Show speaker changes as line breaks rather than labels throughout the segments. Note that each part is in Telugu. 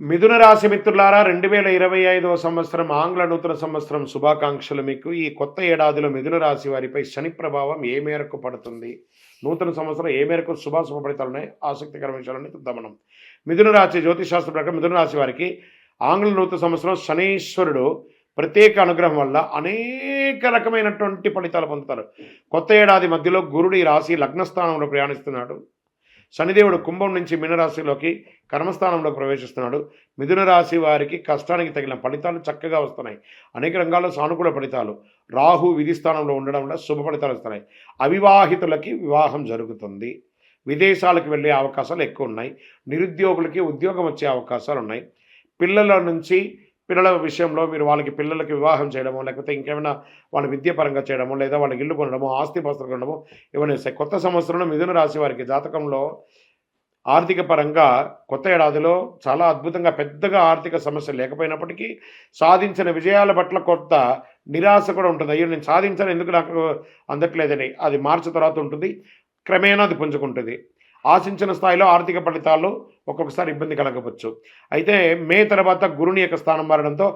మిథున రాశి మిత్రులారా రెండు వేల ఇరవై ఐదవ సంవత్సరం ఆంగ్ల నూతన సంవత్సరం శుభాకాంక్షలు మీకు. ఈ కొత్త ఏడాదిలో మిథున రాశి వారిపై శని ప్రభావం ఏ మేరకు పడుతుంది? నూతన సంవత్సరం ఏ మేరకు శుభాశుభ ఫలితాలు ఉన్నాయి? ఆసక్తికర విషయాలని చూద్దాం మిథున రాశి జ్యోతిశాస్త్ర ప్రకారం మిథున రాశి వారికి ఆంగ్ల నూతన సంవత్సరం శనీశ్వరుడు ప్రత్యేక అనుగ్రహం వల్ల అనేక రకమైనటువంటి ఫలితాలు పొందుతారు. కొత్త ఏడాది మధ్యలో గురుడు ఈ రాశి లగ్నస్థానంలో ప్రయాణిస్తున్నాడు. శనిదేవుడు కుంభం నుంచి మీనరాశిలోకి కర్మస్థానంలో ప్రవేశిస్తున్నాడు. మిథున రాశి వారికి కష్టానికి తగిన ఫలితాలు చక్కగా వస్తున్నాయి. అనేక రంగాల్లో సానుకూల ఫలితాలు. రాహు విధి స్థానంలో ఉండడం వల్ల శుభ ఫలితాలు వస్తున్నాయి. అవివాహితులకి వివాహం జరుగుతుంది. విదేశాలకు వెళ్ళే అవకాశాలు ఎక్కువ ఉన్నాయి. నిరుద్యోగులకి ఉద్యోగం వచ్చే అవకాశాలు ఉన్నాయి. పిల్లల నుంచి పిల్లల విషయంలో మీరు వాళ్ళకి పిల్లలకి వివాహం చేయడమో లేకపోతే ఇంకేమైనా వాళ్ళ విద్యాపరంగా చేయడమో లేదా వాళ్ళకి ఇల్లు కొనడమో ఆస్తి పస్తులు కొనడమో ఇవన్నీ కొత్త సంవత్సరంలో మిథున రాశి వారికి జాతకంలో ఆర్థిక పరంగా కొత్త ఏడాదిలో చాలా అద్భుతంగా పెద్దగా ఆర్థిక సమస్య లేకపోయినప్పటికీ సాధించిన విజయాల పట్ల కొత్త నిరాశ కూడా ఉంటుంది. అయ్యో నేను సాధించాను ఎందుకు నాకు అందట్లేదని అది మార్చి తర్వాత ఉంటుంది. క్రమేణా అది పుంజుకుంటుంది. ఆశించిన స్థాయిలో ఆర్థిక ఫలితాలు ఒక్కొక్కసారి ఇబ్బంది కలగవచ్చు. అయితే మే తర్వాత గురుని యొక్క స్థానం మారడంతో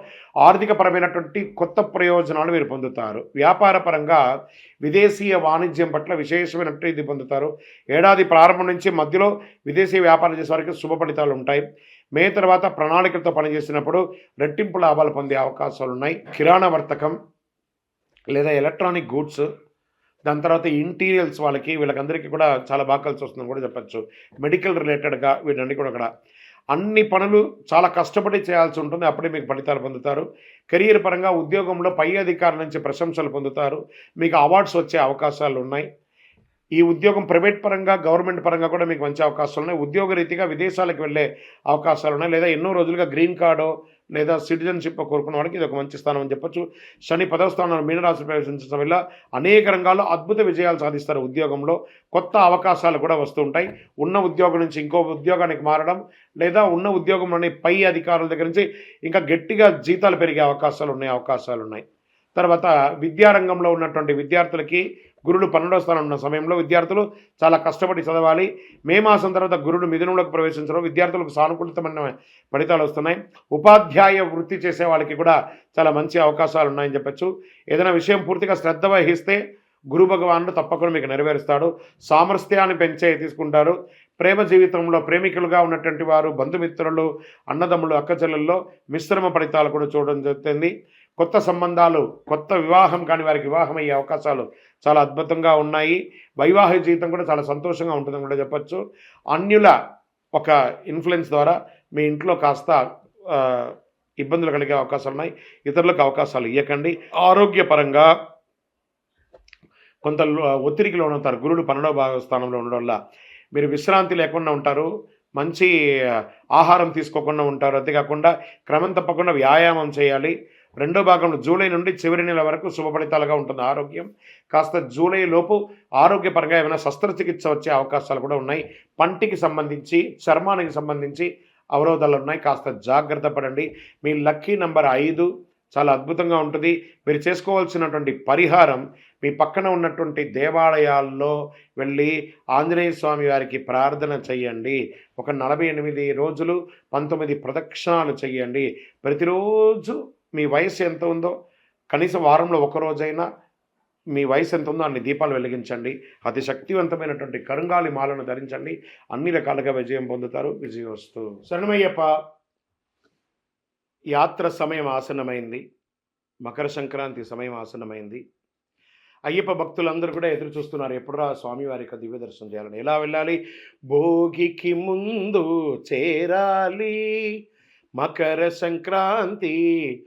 ఆర్థికపరమైనటువంటి కొత్త ప్రయోజనాలు మీరు పొందుతారు. వ్యాపారపరంగా విదేశీయ వాణిజ్యం పట్ల విశేషమైనట్టు ఇది పొందుతారు. ఏడాది ప్రారంభం నుంచి మధ్యలో విదేశీ వ్యాపారం చేసేవారికి శుభ ఫలితాలు ఉంటాయి. మే తర్వాత ప్రణాళికలతో పనిచేసినప్పుడు రెట్టింపు లాభాలు పొందే అవకాశాలు ఉన్నాయి కిరాణా వర్తకం లేదా ఎలక్ట్రానిక్ గూడ్స్ దాని తర్వాత ఇంటీరియల్స్ వాళ్ళకి వీళ్ళకందరికీ కూడా చాలా బాగా కలిసి వస్తుందని కూడా చెప్పచ్చు. మెడికల్ రిలేటెడ్గా వీటన్ని కూడా అక్కడ. అన్ని పనులు చాలా కష్టపడి చేయాల్సి ఉంటుంది. అప్పుడే మీకు ఫలితాలు పొందుతారు. కెరీర్ పరంగా ఉద్యోగంలో పై అధికారుల నుంచి ప్రశంసలు పొందుతారు. మీకు అవార్డ్స్ వచ్చే అవకాశాలు ఉన్నాయి. ఈ ఉద్యోగం ప్రైవేట్ పరంగా గవర్నమెంట్ పరంగా కూడా మీకు మంచి అవకాశాలు ఉన్నాయి. ఉద్యోగ రీతిగా విదేశాలకు వెళ్ళే అవకాశాలు ఉన్నాయి. లేదా ఎన్నో రోజులుగా గ్రీన్ కార్డు లేదా సిటిజన్షిప్ కోరుకున్న వాడికి ఇది ఒక మంచి స్థానం అని చెప్పొచ్చు. శని పదవ స్థానంలో మీనరాశి ప్రవేశించడం వల్ల అనేక రంగాల్లో అద్భుత విజయాలు సాధిస్తారు ఉద్యోగంలో. కొత్త అవకాశాలు కూడా వస్తూ ఉంటాయి. ఉన్న ఉద్యోగం నుంచి ఇంకో ఉద్యోగానికి మారడం లేదా ఉన్న ఉద్యోగంలోని పై అధికారుల దగ్గర నుంచి ఇంకా గట్టిగా జీతాలు పెరిగే అవకాశాలు ఉన్నాయి అవకాశాలు ఉన్నాయి. తర్వాత విద్యారంగంలో ఉన్నటువంటి విద్యార్థులకి గురుడు పన్నెండవ స్థానం ఉన్న సమయంలో విద్యార్థులు చాలా కష్టపడి చదవాలి. మే మాసం తర్వాత గురుడు మిథునంలోకి ప్రవేశించడం విద్యార్థులకు సానుకూలితమైన ఫలితాలు వస్తున్నాయి. ఉపాధ్యాయ వృత్తి చేసే వాళ్ళకి కూడా చాలా మంచి అవకాశాలు ఉన్నాయని చెప్పచ్చు. ఏదైనా విషయం పూర్తిగా శ్రద్ధ వహిస్తే గురు భగవానుడు తప్పకుండా మీకు నెరవేరుస్తాడు. సామరస్యాన్ని పెంచే తీసుకుంటారు. ప్రేమ జీవితంలో ప్రేమికులుగా ఉన్నటువంటి వారు బంధుమిత్రులు అన్నదమ్ములు అక్కచెల్లెల్లో మిశ్రమ ఫలితాలు కూడా చూడడం జరుగుతుంది. కొత్త సంబంధాలు కొత్త వివాహం కాని వారికి వివాహం అయ్యే అవకాశాలు చాలా అద్భుతంగా ఉన్నాయి. వైవాహిక జీవితం కూడా చాలా సంతోషంగా ఉంటుందని కూడా చెప్పచ్చు. అన్యుల ఒక ఇన్ఫ్లుయెన్స్ ద్వారా మీ ఇంట్లో కాస్త ఇబ్బందులు కలిగే అవకాశాలు ఉన్నాయి. ఇతరులకు అవకాశాలు ఇవ్వకండి ఆరోగ్యపరంగా కొంత లో- ఒత్తిడికి లోన్ గురుడు పన్నెండవ భాగ స్థానంలో ఉండడం వల్ల మీరు విశ్రాంతి లేకుండా ఉంటారు. మంచి ఆహారం తీసుకోకుండా ఉంటారు. అంతేకాకుండా క్రమం తప్పకుండా వ్యాయామం చేయాలి. రెండో భాగంలో జూలై నుండి చివరి నెల వరకు శుభ ఫలితాలుగా ఉంటుంది ఆరోగ్యం. కాస్త జూలై లోపు ఆరోగ్యపరంగా ఏమైనా శస్త్రచికిత్స వచ్చే అవకాశాలు కూడా ఉన్నాయి. పంటికి సంబంధించి చర్మానికి సంబంధించి అవరోధాలు ఉన్నాయి. కాస్త జాగ్రత్త పడండి. మీ లక్కీ నంబర్ ఐదు చాలా అద్భుతంగా ఉంటుంది. మీరు చేసుకోవాల్సినటువంటి పరిహారం మీ పక్కన ఉన్నటువంటి దేవాలయాల్లో వెళ్ళి ఆంజనేయ స్వామి వారికి ప్రార్థన చేయండి ఒక నలభై ఎనిమిది రోజులు పంతొమ్మిది ప్రదక్షిణాలు చేయండి ప్రతిరోజు మీ వయసు ఎంత ఉందో కనీసం వారంలో ఒకరోజైనా మీ వయసు ఎంత ఉందో అన్ని దీపాలు వెలిగించండి. అతి శక్తివంతమైనటువంటి కరుంగాలి మాలను ధరించండి. అన్ని రకాలుగా విజయం పొందుతారు. విజయోస్తు శరణమయ్యప్ప యాత్ర సమయం ఆసనమైంది మకర సంక్రాంతి సమయం ఆసనమైంది అయ్యప్ప భక్తులందరూ కూడా ఎదురు చూస్తున్నారు. ఎప్పుడురా స్వామివారి యొక్క దివ్య దర్శనం చేయాలని. ఎలా వెళ్ళాలి? భోగికి ముందు చేరాలి. మకర సంక్రాంతి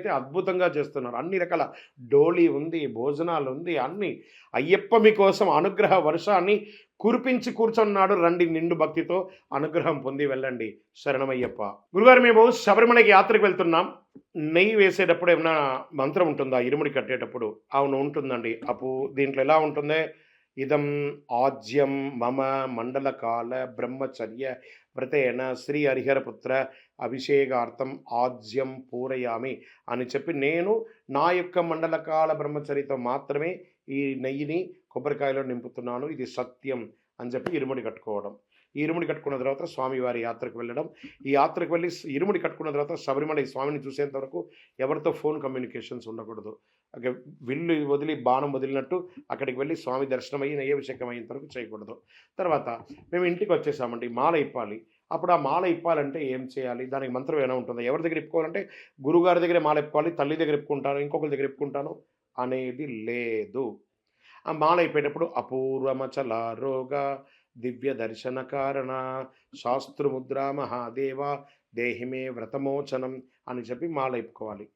అయితే అద్భుతంగా చేస్తున్నారు. అన్ని రకాల డోలీ ఉంది భోజనాలు ఉంది అన్ని. అయ్యప్ప మీకోసం అనుగ్రహ వర్షాన్ని కురిపించి కూర్చున్నాడు. రండి నిండు భక్తితో అనుగ్రహం పొంది వెళ్ళండి. శరణమయ్యప్ప. గురుగారు మేము శబరిమలకి యాత్రకు వెళ్తున్నాం. నెయ్యి వేసేటప్పుడు ఏమైనా మంత్రం ఉంటుందా? ఇరుముడి కట్టేటప్పుడు. అవును ఉంటుందండి. అప్పు దీంట్లో ఎలా ఉంటుందే? ఇదం ఆజ్యం మమ మండలకాల బ్రహ్మచర్య వ్రతేన శ్రీ హరిహరపుత్ర అభిషేకార్థం ఆజ్యం పూరయామి అని చెప్పి నేను నా యొక్క మండలకాల బ్రహ్మచర్యతో మాత్రమే ఈ నెయ్యిని కొబ్బరికాయలో నింపుతున్నాను ఇది సత్యం అని చెప్పి ఇరుముడి కట్టుకోవడం ఈ ఇరుముడి కట్టుకున్న తర్వాత స్వామివారి యాత్రకు వెళ్ళడం. ఈ యాత్రకు వెళ్ళి ఇరుముడి కట్టుకున్న తర్వాత శబరిమల స్వామిని చూసేంత వరకు ఎవరితో ఫోన్ కమ్యూనికేషన్స్ ఉండకూడదు. విల్లు వదిలి బాణం వదిలినట్టు అక్కడికి వెళ్ళి స్వామి దర్శనం అయ్యి నయ్యభిషేకం అయ్యేంత వరకు చేయకూడదు. తర్వాత మేము ఇంటికి వచ్చేసామండి మాల ఇప్పాలి. అప్పుడు ఆ మాల ఇప్పాలంటే ఏం చేయాలి? దానికి మంత్రం ఏమైనా ఉంటుందా? ఎవరి దగ్గర ఇప్పుకోవాలంటే గురుగారి దగ్గరే మాల ఇప్పుకోవాలి తల్లి దగ్గర ఇప్పుకుంటాను ఇంకొకరి దగ్గర ఇప్పుకుంటాను అనేది లేదు. ఆ మాల అయిపోయేటప్పుడు అపూర్వమచల రోగ దివ్య దర్శన కారణ శాస్త్రముద్ర మహాదేవ దేహిమే వ్రతమోచనం అని చెప్పి మాల ఇప్పుకోవాలి.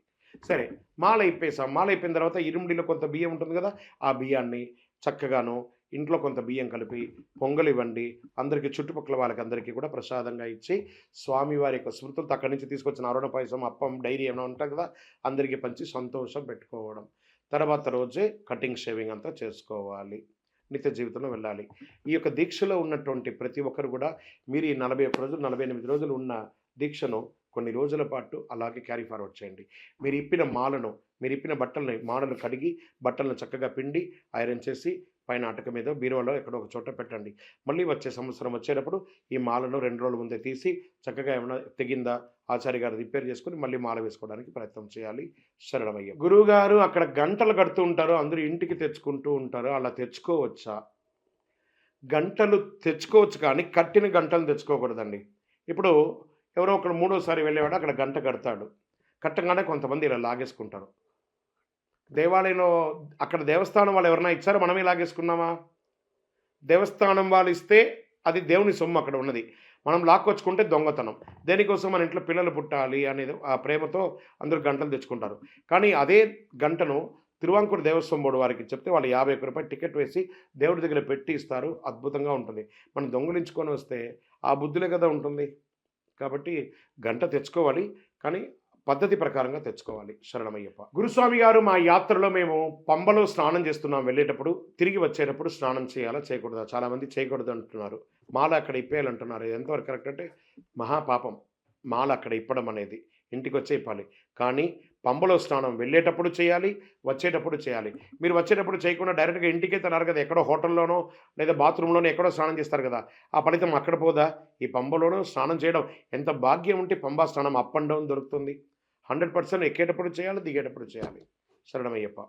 సరే మాల ఇప్పేసాం మాల అయిపోయిన తర్వాత ఇరుముడిలో కొంత బియ్యం ఉంటుంది కదా ఆ బియ్యాన్ని చక్కగాను ఇంట్లో కొంత బియ్యం కలిపి పొంగల్ ఇవ్వండి అందరికీ చుట్టుపక్కల వాళ్ళకి అందరికీ కూడా ప్రసాదంగా ఇచ్చి స్వామివారి యొక్క స్మృతులతో అక్కడి నుంచి తీసుకొచ్చిన అరుణ పాయసం అప్పం డైరీ ఏమైనా ఉంటాయి కదా అందరికీ పంచి సంతోషం పెట్టుకోవడం. తర్వాత రోజే కటింగ్ షేవింగ్ అంతా చేసుకోవాలి. నిత్య జీవితంలో వెళ్ళాలి. ఈ యొక్క దీక్షలో ఉన్నటువంటి ప్రతి ఒక్కరు కూడా మీరు ఈ నలభై ఒక్క రోజులు నలభై ఎనిమిది రోజులు ఉన్న దీక్షను కొన్ని రోజుల పాటు అలాగే క్యారీ ఫార్వర్డ్ చేయండి. మీరు ఇప్పిన మాలను మీరు ఇప్పిన బట్టలని మాలను కడిగి బట్టలను చక్కగా పిండి ఐరన్ చేసి పైన అటక మీద బీరువాలో ఎక్కడో ఒక చోట పెట్టండి. మళ్ళీ వచ్చే సంవత్సరం వచ్చేటప్పుడు ఈ మాలను రెండు రోజుల ముందే తీసి చక్కగా ఏమైనా తెగిందా ఆచార్య గారు రిపేర్ చేసుకుని మళ్ళీ మాల వేసుకోవడానికి ప్రయత్నం చేయాలి. శరణమయ్య. గురువు గారు అక్కడ గంటలు కడుతూ ఉంటారు. అందరూ ఇంటికి తెచ్చుకుంటూ ఉంటారు. అలా తెచ్చుకోవచ్చా? గంటలు తెచ్చుకోవచ్చు కానీ కట్టిన గంటలు తెచ్చుకోకూడదండి. ఇప్పుడు ఎవరో ఒకడు మూడోసారి వెళ్ళేవాడు అక్కడ గంట కడతాడు. కట్టంగానే కొంతమంది ఇలా లాగేసుకుంటారు. దేవాలయంలో అక్కడ దేవస్థానం వాళ్ళు ఎవరైనా ఇచ్చారో? మనమే లాగేసుకున్నామా దేవస్థానం వాళ్ళు ఇస్తే అది దేవుని సొమ్ము అక్కడ ఉన్నది. మనం లాక్కొచ్చుకుంటే దొంగతనం. దేనికోసం మన ఇంట్లో పిల్లలు పుట్టాలి అనేది ఆ ప్రేమతో అందరూ గంటలు తెచ్చుకుంటారు. కానీ అదే గంటను తిరువాంకూరు దేవస్వం బోర్డు వారికి చెప్తే వాళ్ళు యాభై ఒక్క రూపాయలు టికెట్ వేసి దేవుడి దగ్గర పెట్టి ఇస్తారు. అద్భుతంగా ఉంటుంది. మనం దొంగలించుకొని వస్తే ఆ బుద్ధులే కదా ఉంటుంది. కాబట్టి గంట తెచ్చుకోవాలి. కానీ పద్ధతి ప్రకారంగా తెచ్చుకోవాలి. శరణమయ్యప్ప. గురుస్వామి గారు మా యాత్రలో మేము పంబలో స్నానం చేస్తున్నాం. వెళ్ళేటప్పుడు తిరిగి వచ్చేటప్పుడు స్నానం చేయాలా చేయకూడదా? చాలామంది చేయకూడదు అంటున్నారు. మాల అక్కడ ఇప్పేయాలంటున్నారు. ఇది ఎంతవరకు కరెక్ట్ అంటే మహాపాపం. మాల అక్కడ ఇప్పడం అనేది. ఇంటికి వచ్చే ఇప్పాలి కానీ పంబలో స్నానం వెళ్ళేటప్పుడు చేయాలి వచ్చేటప్పుడు చేయాలి. మీరు వచ్చేటప్పుడు చేయకుండా డైరెక్ట్గా ఇంటికే తినారు కదా. ఎక్కడో హోటల్లోనో లేదా బాత్రూంలోనో ఎక్కడో స్నానం చేస్తారు కదా. ఆ ఫలితం అక్కడ పోదా? ఈ పంబలోనూ స్నానం చేయడం. ఎంత భాగ్యం ఉంటే పంబా స్నానం అప్ అండ్ డౌన్ దొరుకుతుంది. హండ్రెడ్ పర్సెంట్ ఎక్కేటప్పుడు చేయాలి దిగేటప్పుడు చేయాలి. శరణమయ్యప్ప